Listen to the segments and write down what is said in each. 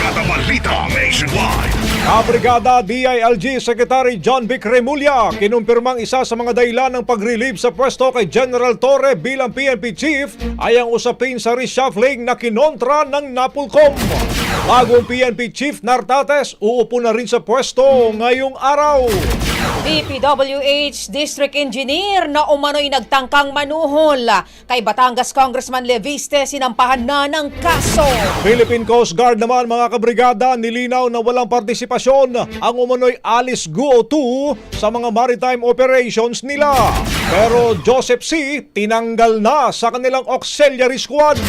Brigada Balita Nationwide. Kabrigada DILG Secretary John Vic Remulla kinumpirmang isa sa mga dahilan ng pag-relieve sa pwesto kay General Torre bilang PNP Chief ay ang usapin sa reshuffling na kinontra ng Napolcom. Bagong PNP Chief Nartates uupo na rin sa pwesto ngayong araw. DPWH District Engineer na umano'y nagtangkang manuhol kay Batangas Congressman Leviste sinampahan na ng kaso. Philippine Coast Guard naman mga kabrigada nilinaw na walang partisipasyon ang umano'y Alice Guo 2 sa mga maritime operations nila. Pero Joseph C. tinanggal na sa kanilang auxiliary squad.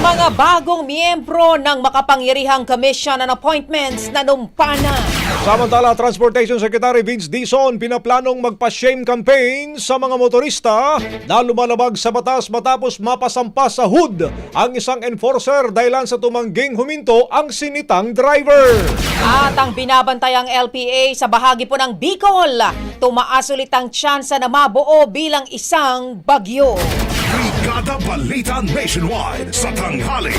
Mga bagong miyembro ng makapangyarihang Commission on Appointments na numpana. Samantala, Transportation Secretary Vince Dizon pinaplanong magpa-shame campaign sa mga motorista na lumalabag sa batas matapos mapasampas sa hood ang isang enforcer dahilan sa tumangging huminto ang sinitang driver. At ang binabantayang LPA sa bahagi po ng Bicol, tumaas ulit ang tsansa na mabuo bilang isang bagyo. Brigada Balita Nationwide sa tanghali.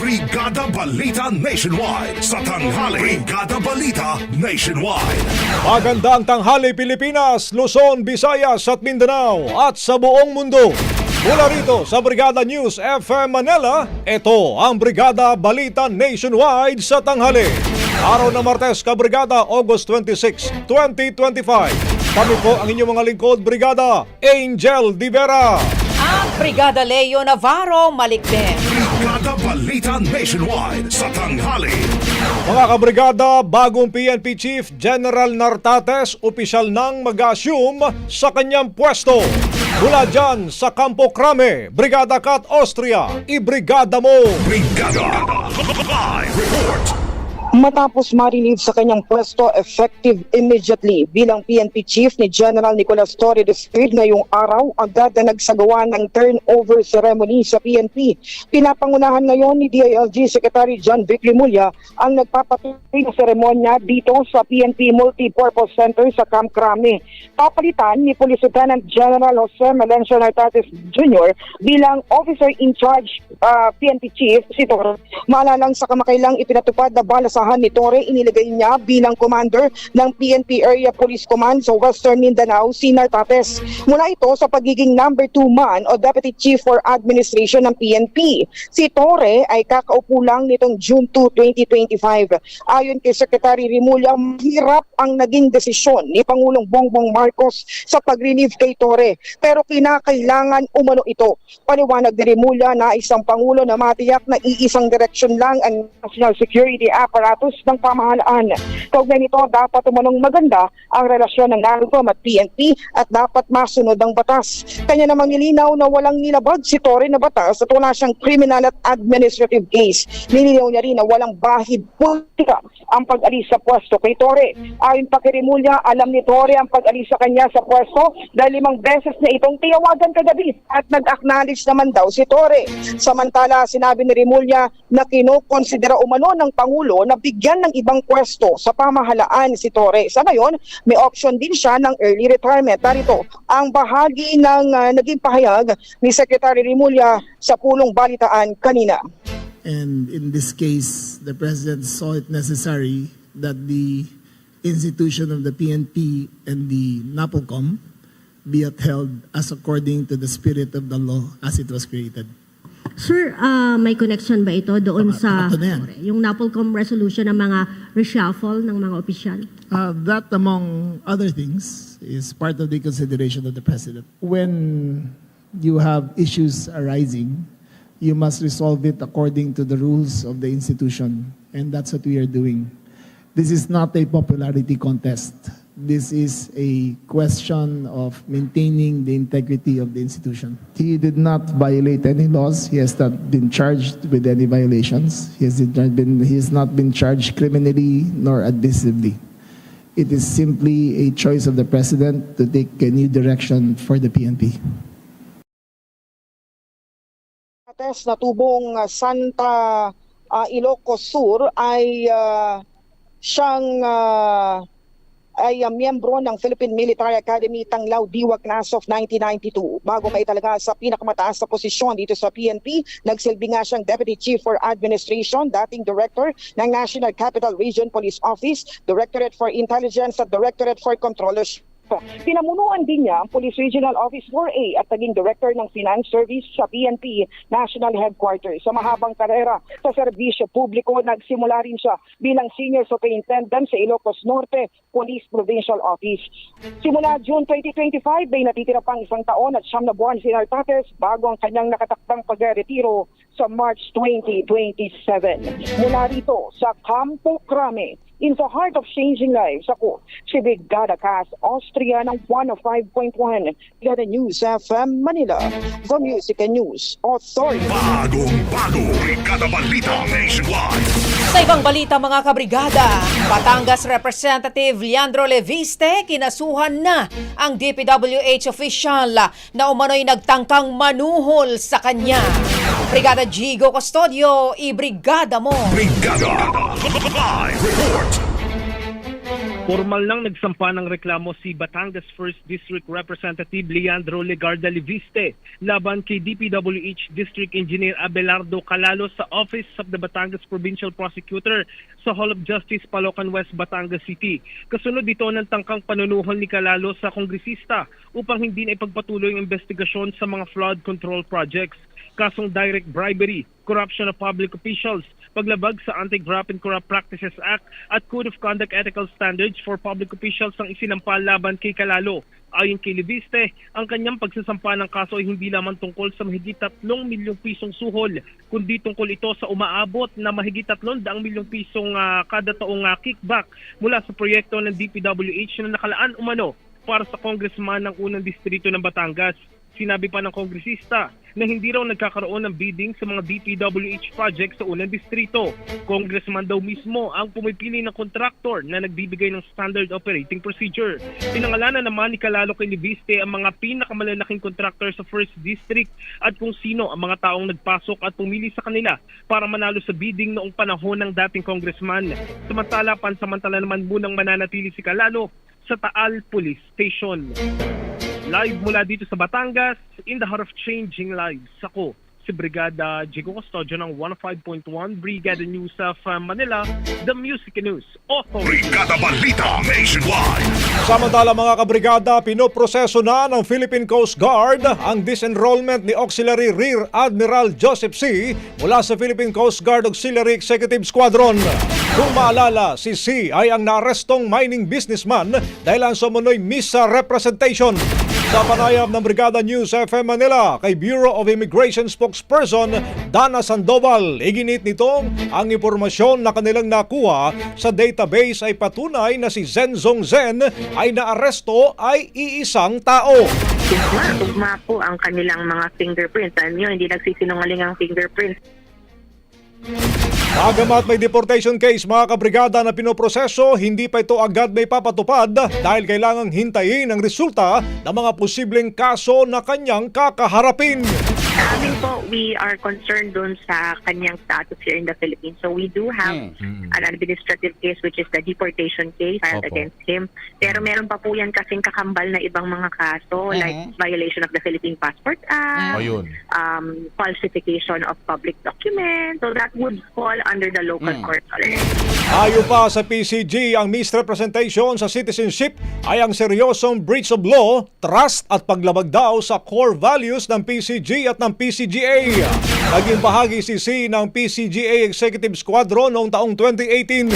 Brigada Balita Nationwide sa tanghali. Brigada Balita Nationwide. Magandang tanghali Pilipinas, Luzon, Visayas at Mindanao at sa buong mundo. Mula rito sa Brigada News FM Manila, ito ang Brigada Balita Nationwide sa tanghali. Araw ng Martes, Kabrigada, August 26, 2025. Kami po ang inyong mga lingkod, Brigada Angel Divera. Ang Brigada Leo Navarro Malikden. Brigada Balita Nationwide sa tanghali. Mga kabrigada, bagong PNP Chief General Nartates opisyal nang mag-assume sa kanyang pwesto. Mula dyan sa Campo Crame, Brigada Cat Austria, ibrigada mo! Brigada Live Report. Matapos ma-relieve sa kanyang pwesto effective immediately bilang PNP chief ni General Nicolas Torre III ngayong araw agad na nagsagawa ng turnover ceremony sa PNP. Pinapangunahan ngayon ni DILG Secretary John Vic Rimulya ang nagpapatuloy na seremonya dito sa PNP Multipurpose Center sa Camp Crame. Papalitan ni Police Lieutenant General Jose Melencio Nartates Jr. bilang officer in charge ah, PNP chief si Torre. Maalalang sa kamakailang ipinatupad na balasahan ni Torre, inilagay niya bilang commander ng PNP Area Police Command sa Western Mindanao, si Nartates. Mula ito sa pagiging number 2 man o Deputy Chief for Administration ng PNP. Si Torre ay kakaupo lang nitong June 2, 2025. Ayon kay Secretary Rimulya, hirap ang naging desisyon ni Pangulong Bongbong Marcos sa pag-relieve kay Torre. Pero kinakailangan umano ito. Paliwanag ni Rimulya na isang Pangulo na matiyak na iisang direksyon lang ang national security apparatus ng pamahalaan. Kaugnay nito, dapat umanong maganda ang relasyon ng NARCOM at PNP at dapat masunod ang batas. Kanya namang nilinaw na walang nilabag si Torre na batas at wala siyang criminal at administrative case. Nilinaw niya rin na walang bahid politika ang pag-alis sa pwesto kay Torre. Ayon pa kay Rimulya, alam ni Torre ang pag-alis sa kanya sa pwesto dahil limang beses na itong tiyawagan kagabi at nag-acknowledge naman daw si Torre. Samantala, sinabi ni Rimulya na kinukonsidera umano ng Pangulo na bigyan ng ibang pwesto sa pamahalaan si Torre. Sa ngayon, may option din siya ng early retirement. Narito ang bahagi ng ah, naging pahayag ni Secretary Rimulya sa pulong balitaan kanina. And in this case, the President saw it necessary that the institution of the PNP and the NAPOCOM be upheld as according to the spirit of the law as it was created. Sir, ah, may connection ba ito doon Baka- sa na yan. yung NAPOLCOM resolution ng mga reshuffle ng mga opisyal? Uh, that, among other things, is part of the consideration of the President. When you have issues arising, you must resolve it according to the rules of the institution, and that's what we are doing. This is not a popularity contest. This is a question of maintaining the integrity of the institution. He did not violate any laws. He has not been charged with any violations. He has not been, he has not been charged criminally nor admissively. It is simply a choice of the president to take a new direction for the PNP. Test na tubong uh, Santa uh, Ilocos Sur ay uh, siyang uh, ay uh, miyembro ng Philippine Military Academy Tanglaw Diwa Class of 1992. Bago may talaga sa pinakamataas na posisyon dito sa PNP, nagsilbi nga siyang Deputy Chief for Administration, dating Director ng National Capital Region Police Office, Directorate for Intelligence at Directorate for Controllership. Pinamunuan din niya ang Police Regional Office 4A at naging Director ng Finance Service sa PNP National Headquarters. Sa mahabang karera sa serbisyo publiko, nagsimula rin siya bilang Senior Superintendent sa Ilocos Norte Police Provincial Office. Simula June 2025, may natitira pang isang taon at siyam na buwan si Nartates bago ang kanyang nakatakdang pagretiro sa March 2027. Mula rito sa Campo Crame, in the heart of changing lives. Ako, si Brigada Cass, Austria ng 105.1. Brigada News FM Manila, the Music and News Authority. Bagong bago. Brigada Balita Nationwide. Sa ibang balita mga kabrigada, Batangas Representative Leandro Leviste kinasuhan na ang DPWH official na umano'y nagtangkang manuhol sa kanya. Brigada Gigo Custodio, i-brigada mo! Brigada. Live report. Formal nang nagsampa ng reklamo si Batangas 1st District Representative Leandro Legarda Liviste laban kay DPWH District Engineer Abelardo Calalo sa Office of the Batangas Provincial Prosecutor sa Hall of Justice Palocan West, Batangas City. Kasunod dito ng tangkang panunuhol ni Calalo sa kongresista upang hindi na ipagpatuloy ang investigasyon sa mga flood control projects kasong direct bribery, corruption of public officials, paglabag sa Anti-Graft and Corrupt Practices Act at Code of Conduct Ethical Standards for Public Officials ang isinampal laban kay Kalalo. Ayon kay Leviste, ang kanyang pagsasampa ng kaso ay hindi lamang tungkol sa mahigit 3 milyong pisong suhol, kundi tungkol ito sa umaabot na mahigit 300 milyong pisong ah, kada taong ah, kickback mula sa proyekto ng DPWH na nakalaan umano para sa congressman ng unang distrito ng Batangas. Sinabi pa ng kongresista, na hindi raw nagkakaroon ng bidding sa mga DPWH projects sa unang distrito. Congressman daw mismo ang pumipili ng kontraktor na nagbibigay ng standard operating procedure. Pinangalanan naman ni Kalalo kay Liviste ang mga pinakamalalaking kontraktor sa first district at kung sino ang mga taong nagpasok at pumili sa kanila para manalo sa bidding noong panahon ng dating congressman. Samantala, pansamantala naman munang mananatili si Kalalo sa Taal Police Station. Live mula dito sa Batangas, in the heart of changing lives. Ako, si Brigada Jigo Custodio ng 105.1 Brigada News of uh, Manila, The Music News Authority. Brigada Balita Nationwide. Samantala mga kabrigada, pinoproseso na ng Philippine Coast Guard ang disenrollment ni Auxiliary Rear Admiral Joseph C. mula sa Philippine Coast Guard Auxiliary Executive Squadron. Kung maalala, si C ay ang naarestong mining businessman dahil ang sumunoy misrepresentation. Sa panayam ng Brigada News FM Manila kay Bureau of Immigration spokesperson Dana Sandoval, iginit nitong ang impormasyon na kanilang nakuha sa database ay patunay na si Zenzong Zen ay naaresto ay iisang tao. Tugma, tugma po ang kanilang mga fingerprints. Alam nyo, hindi nagsisinungaling ang fingerprints. Bagamat may deportation case mga kabrigada na pinoproseso, hindi pa ito agad may papatupad dahil kailangang hintayin ang resulta ng mga posibleng kaso na kanyang kakaharapin. Sa amin po, we are concerned dun sa kanyang status here in the Philippines. So we do have an administrative case which is the deportation case filed Opo. against him. Pero meron pa po yan kasing kakambal na ibang mga kaso like violation of the Philippine Passport Act, um, falsification of public documents. So that would fall under the local court already. Ayon pa sa PCG, ang misrepresentation sa citizenship ay ang seryosong breach of law, trust at paglabag daw sa core values ng PCG at ng PCGA. Naging bahagi si C ng PCGA Executive Squadron noong taong 2018.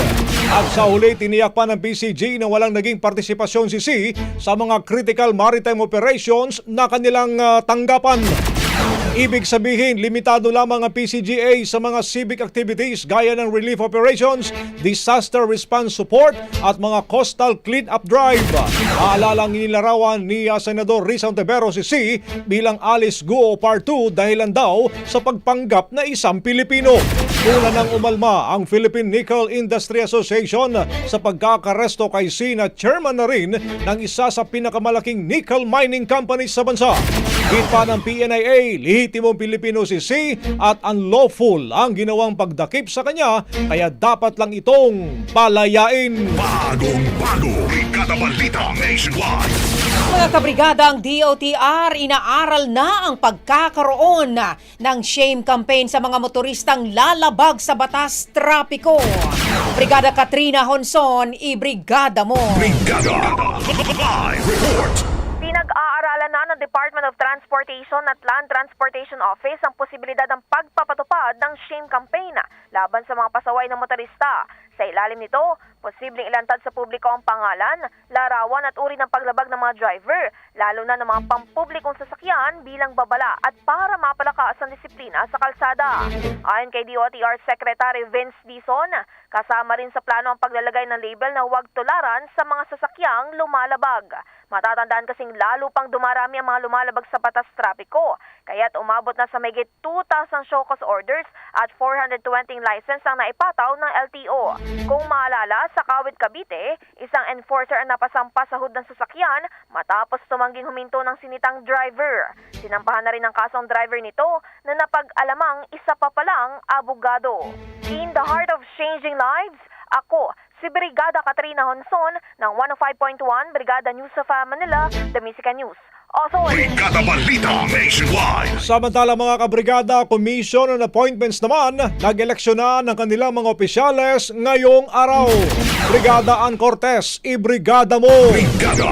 At sa huli, tiniyak pa ng PCG na walang naging partisipasyon si C sa mga critical maritime operations na kanilang ah, tanggapan. Ibig sabihin, limitado lamang ang PCGA sa mga civic activities gaya ng relief operations, disaster response support at mga coastal clean-up drive. Maalala ang inilarawan ni Senador Risa Ontiveros si C bilang Alice Guo Part 2 dahilan daw sa pagpanggap na isang Pilipino. Una nang umalma ang Philippine Nickel Industry Association sa pagkakaresto kay C na chairman na rin ng isa sa pinakamalaking nickel mining company sa bansa. Hit pa ng PNIA, lehitimong Pilipino si C at unlawful ang ginawang pagdakip sa kanya kaya dapat lang itong palayain. Bagong bago. Brigada Nationwide. Mga kabrigada, ang DOTR inaaral na ang pagkakaroon ng shame campaign sa mga motoristang lalabag sa batas trapiko. Brigada Katrina Honson, ibrigada mo. Brigada. Live report. Department of Transportation at Land Transportation Office ang posibilidad ng pagpapatupad ng shame campaign laban sa mga pasaway ng motorista. Sa ilalim nito, posibleng ilantad sa publiko ang pangalan, larawan at uri ng paglabag ng mga driver, lalo na ng mga pampublikong sasakyan bilang babala at para mapalakas ang disiplina sa kalsada. Ayon kay DOTR Secretary Vince Dizon, kasama rin sa plano ang paglalagay ng label na huwag tularan sa mga sasakyang lumalabag. Matatandaan kasing lalo pang dumarami ang mga lumalabag sa batas trapiko, kaya't umabot na sa mayigit 2,000 show cause orders at 420 license ang naipataw ng LTO. Kung maalala, sa Kawit Cavite, isang enforcer ang napasampa sa hood ng sasakyan matapos tumangging huminto ng sinitang driver. Sinampahan na rin ang kasong driver nito na napag-alamang isa pa palang abogado. In the heart of changing lives, ako, si Brigada Katrina Honson ng 105.1 Brigada News of uh, Manila, The Music News. Authority. Brigada Balita Nationwide. Samantala mga kabrigada, commission on appointments naman, nag-eleksyon na ng kanilang mga opisyales ngayong araw. Brigada Ann Cortez, ibrigada mo! Brigada.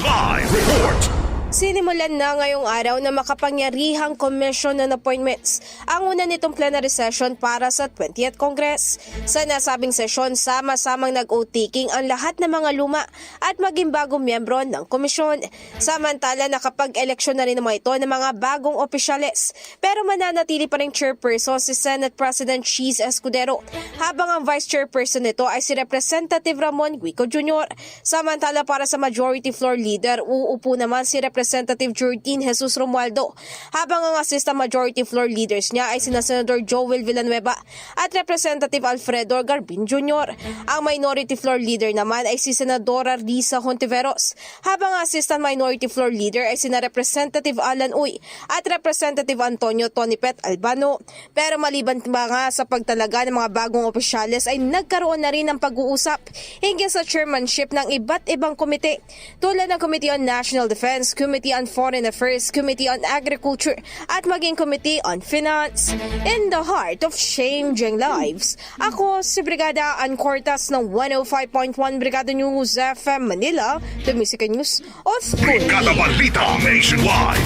Live report. Sinimulan na ngayong araw na makapangyarihang commission on appointments ang una nitong plenary session para sa 20th Congress. Sa nasabing sesyon, sama-samang nag-o-taking ang lahat ng mga luma at maging bagong miyembro ng komisyon. Samantala, nakapag-eleksyon na rin naman ito ng mga bagong opisyales. Pero mananatili pa rin chairperson si Senate President Cheese Escudero habang ang vice chairperson nito ay si Representative Ramon Guico Jr. Samantala para sa majority floor leader, uupo naman si Representative Representative Jordan Jesus Romualdo, habang ang Assistant Majority Floor Leaders niya ay sina Senador Joel Villanueva at Representative Alfredo Garbin Jr. Ang Minority Floor Leader naman ay si Senadora Risa Hontiveros, habang ang Assistant Minority Floor Leader ay sina Representative Alan Uy at Representative Antonio Tonipet Albano. Pero maliban pa nga sa pagtalaga ng mga bagong opisyales ay nagkaroon na rin ng pag-uusap hinggil sa chairmanship ng iba't ibang komite tulad ng Committee on National Defense, Committee on Foreign Affairs, Committee on Agriculture at maging Committee on Finance. In the heart of changing lives, ako si Brigada Ann Cortas ng 105.1 Brigada News FM Manila, the Music and News Authority. Brigada Balita Nationwide.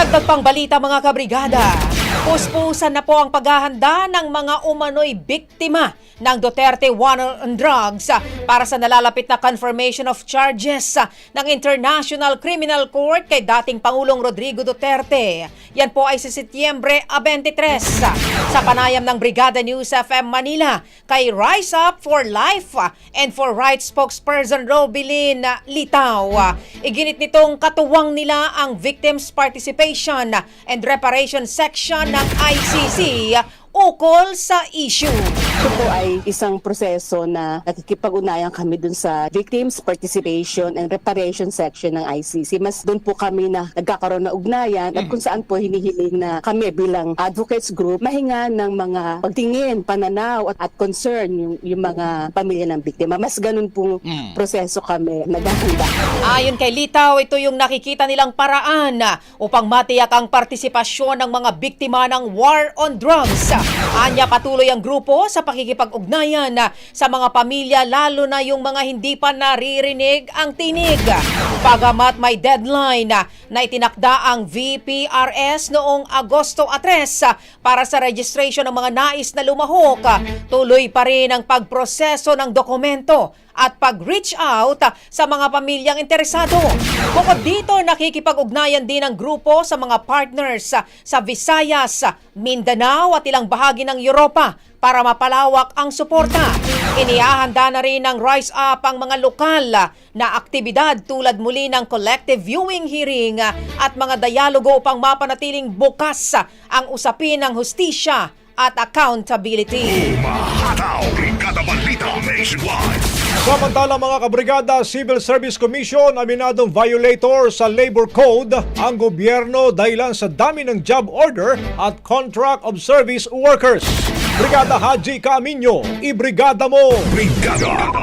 Dagdag pang balita mga kabrigada. Puspusan na po ang paghahanda ng mga umano'y biktima ng Duterte War on Drugs para sa nalalapit na confirmation of charges ng International Criminal Court kay dating Pangulong Rodrigo Duterte. Yan po ay sa Setyembre 23 ah, sa panayam ng Brigada News FM Manila kay Rise Up for Life and for Rights spokesperson Robilin Litaw. Iginit nitong katuwang nila ang Victims Participation and Reparation Section ng ICC ukol sa issue. Ito po ay isang proseso na nakikipag-unayan kami dun sa Victims Participation and Reparation Section ng ICC. Mas dun po kami na nagkakaroon na ugnayan at kung saan po hinihiling na kami bilang advocates group mahinga ng mga pagtingin, pananaw at, at concern yung, yung mga pamilya ng biktima. Mas ganun pong proseso kami naghahanda. Ayon kay Litaw, ito yung nakikita nilang paraan upang matiyak ang partisipasyon ng mga biktima ng war on drugs. Anya patuloy ang grupo sa pakikipag-ugnayan sa mga pamilya lalo na yung mga hindi pa naririnig ang tinig. Pagamat may deadline na itinakda ang VPRS noong Agosto 3 ah, para sa registration ng mga nais na lumahok, ah, tuloy pa rin ang pagproseso ng dokumento at pag-reach out sa mga pamilyang interesado. Bukod dito, nakikipag-ugnayan din ang grupo sa mga partners sa Visayas, Mindanao at ilang bahagi ng Europa para mapalawak ang suporta. Inihahanda na rin ng Rise Up ang mga lokal na aktibidad tulad muli ng collective viewing hearing at mga dialogo upang mapanatiling bukas ang usapin ng hustisya at accountability. Umahataw. Samantala mga kabrigada, Civil Service Commission aminadong violator sa Labor Code ang gobyerno dahilan sa dami ng job order at contract of service workers. Brigada Haji Camino, ibrigada mo! Brigada.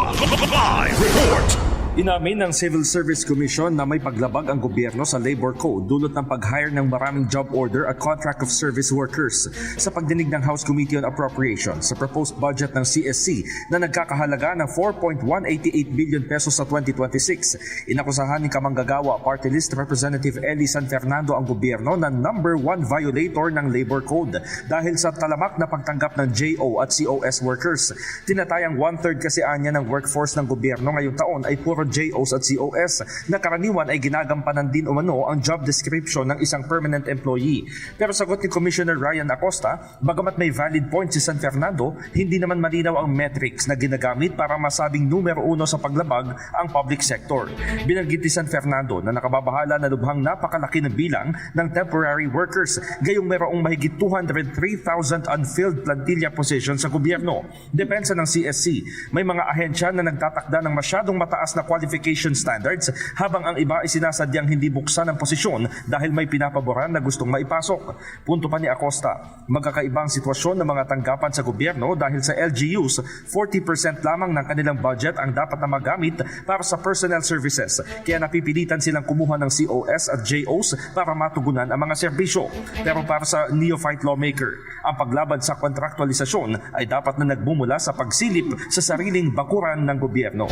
Live report. Inamin ng Civil Service Commission na may paglabag ang gobyerno sa labor code dulot ng pag-hire ng maraming job order at contract of service workers sa pagdinig ng House Committee on Appropriations sa proposed budget ng CSC na nagkakahalaga ng 4.188 billion pesos sa 2026. Inakusahan ni Kamanggagawa Party List Representative Eli San Fernando ang gobyerno na number one violator ng labor code dahil sa talamak na pagtanggap ng JO at COS workers. Tinatayang one-third kasi anya ng workforce ng gobyerno ngayong taon ay puro JOs at COS na karaniwan ay ginagampanan din umano ang job description ng isang permanent employee. Pero sagot ni Commissioner Ryan Acosta, bagamat may valid point si San Fernando, hindi naman malinaw ang metrics na ginagamit para masabing numero uno sa paglabag ang public sector. Binanggit ni San Fernando na nakababahala na lubhang napakalaki ng bilang ng temporary workers, gayong merong mahigit 203,000 unfilled plantilla positions sa gobyerno. Depensa ng CSC, may mga ahensya na nagtatakda ng masyadong mataas na qualification standards habang ang iba ay sinasadyang hindi buksan ang posisyon dahil may pinapaboran na gustong maipasok. Punto pa ni Acosta, magkakaibang sitwasyon ng mga tanggapan sa gobyerno dahil sa LGUs, 40% lamang ng kanilang budget ang dapat na magamit para sa personnel services kaya napipilitan silang kumuha ng COS at JOs para matugunan ang mga serbisyo. Pero para sa neophyte lawmaker, ang paglaban sa kontraktualisasyon ay dapat na nagmumula sa pagsilip sa sariling bakuran ng gobyerno.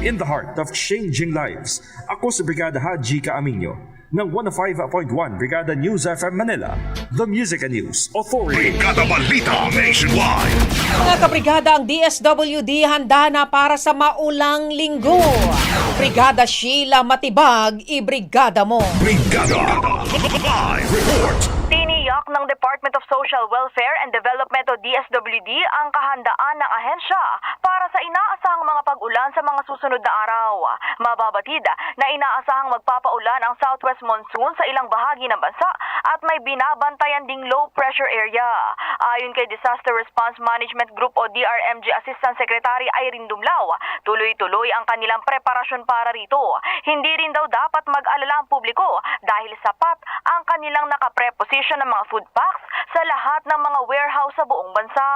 In the heart of changing lives, ako si Brigada Haji Kaaminyo ng 105.1 Brigada News FM Manila, The Music and News Authority. Brigada Balita Nationwide. Mga kabrigada, ang DSWD handa na para sa maulang linggo. Brigada Sheila Matibag, ibrigada mo. Brigada. Live report. Ng Department of Social Welfare and Development o DSWD ang kahandaan ng ahensya para sa inaasahang mga pag-ulan sa mga susunod na araw. Mababatid na inaasahang magpapaulan ang southwest monsoon sa ilang bahagi ng bansa at may binabantayan ding low pressure area. Ayon kay Disaster Response Management Group o DRMG Assistant Secretary Irene Dumlao, tuloy-tuloy ang kanilang preparasyon para rito. Hindi rin daw dapat mag-alala ang publiko dahil sapat ang kanilang nakapreposition ng mga food packs sa lahat ng mga warehouse sa buong bansa.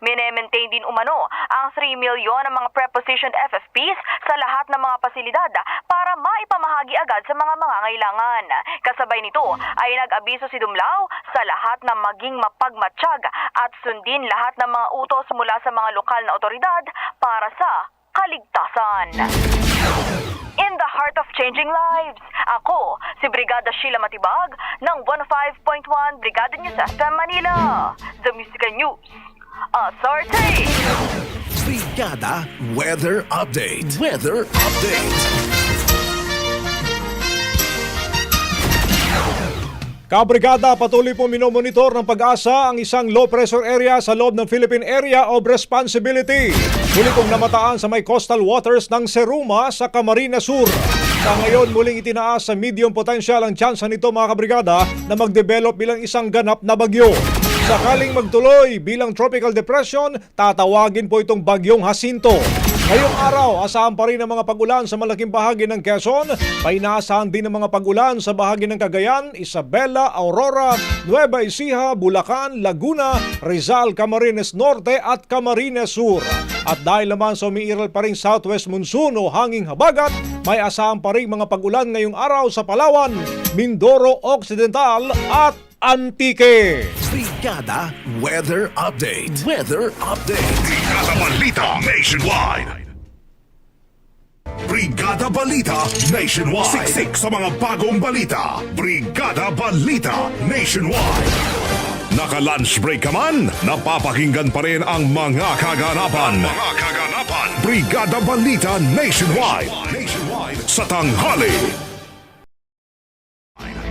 Minemaintain din umano ang 3 milyon ng mga prepositioned FFPs sa lahat ng mga pasilidad para maipamahagi agad sa mga mangangailangan. Kasabay nito ay nag-abiso si Dumlao sa lahat na maging mapagmatsyag at sundin lahat ng mga utos mula sa mga lokal na otoridad para sa kaligtasan. The heart of changing lives, ako si Brigada Sheila Matibag ng 105.1 Brigada News FM Manila. The Musical News. Authority! Brigada Weather Update. Weather Update. Kabrigada patuloy po minomonitor ng pag-asa ang isang low pressure area sa loob ng Philippine Area of Responsibility. Muli pong namataan sa may coastal waters ng Seruma sa Camarines Sur. Sa ngayon muling itinaas sa medium potential ang tsansa nito mga kabrigada na mag-develop bilang isang ganap na bagyo. Sakaling magtuloy bilang tropical depression, tatawagin po itong bagyong Jacinto. Ngayong araw, asahan pa rin ang mga pag-ulan sa malaking bahagi ng Quezon. May inaasahan din ang mga pag-ulan sa bahagi ng Cagayan, Isabela, Aurora, Nueva Ecija, Bulacan, Laguna, Rizal, Camarines Norte at Camarines Sur. At dahil naman sa umiiral pa rin southwest monsoon o hanging habagat, may asahan pa rin mga pag-ulan ngayong araw sa Palawan, Mindoro Occidental at Antique. Brigada Weather Update. Weather Update. Brigada Balita Nationwide. Brigada Balita Nationwide. Siksik sa mga bagong balita. Brigada Balita Nationwide. Naka-lunch break ka man, napapakinggan pa rin ang mga kaganapan. Mga kaganapan. Brigada Balita Nationwide. Nationwide. Sa tanghali.